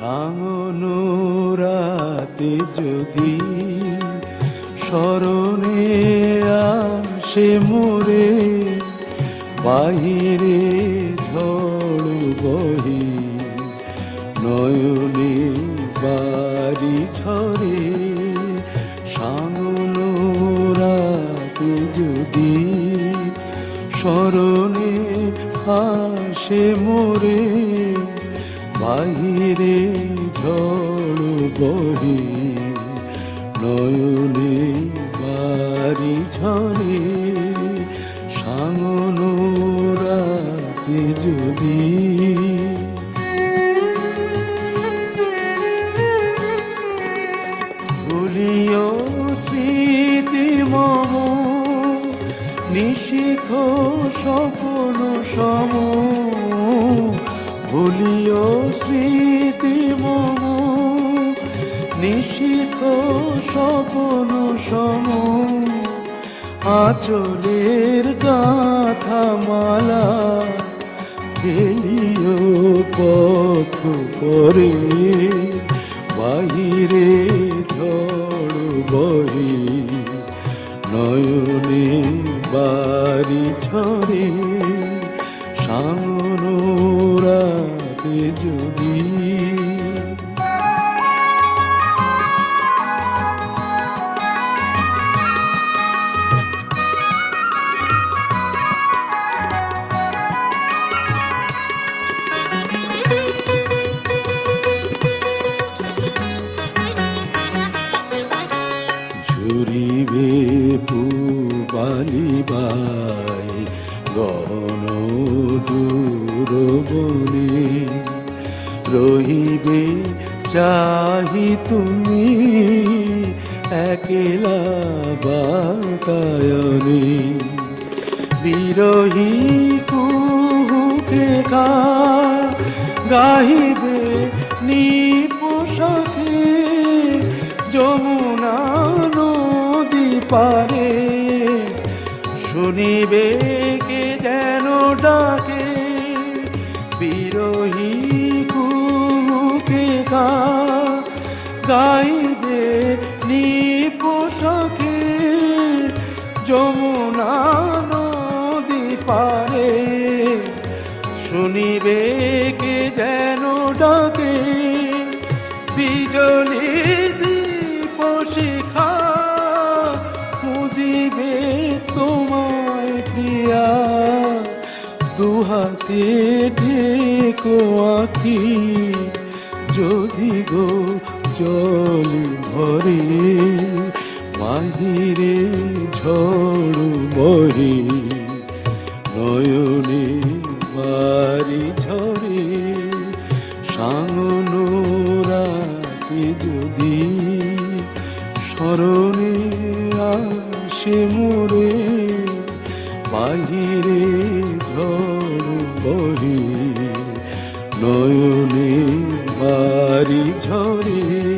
সাঙনো যদি স্মরণে আসে মোরে, বাহিরে ঝড় বহি নয়নে বাড়ি ঝরে সাঙনো যদি স্মরণে আসে মোরে বাহিরে ঝড় বহি নয়নে বাড়ি ঝরে। সাঙনো যদি ভুলিও স্মৃতি স্বপন সম ভুলিও স্মৃতি মম নিশিথ স্বপন সম। আচলের গাথা মালা ফেলিও পথ পরে, বাহিরে ঝড় বহি নয়নে বাড়ি ঝরে, সামনো দূর বনে রহিবে চাহি তুমি একলা বাতায়নে। বিরহী কুহুকে গাহিবে নিপোষাকে যমুনা নদী পারে। শুনিবে কে যেন ডাকে গাইবে নিপোষাকে যমুনা নদী পারে। শুনিবে কে যেন ডাকে, বিজলি দীপ শিখা খুঁজিবে তোমায় প্রিয়া। দুহাতে ঢেকো আখি, যদি গো জল ভরে বাহিরে ঝড় বহে নয়নে বাড়ি ঝরে। সাঙনো রাতে যদি স্মরণে আসে মোরে বাহিরে ঝড় বহে নয়নে বাড়ি ঝরে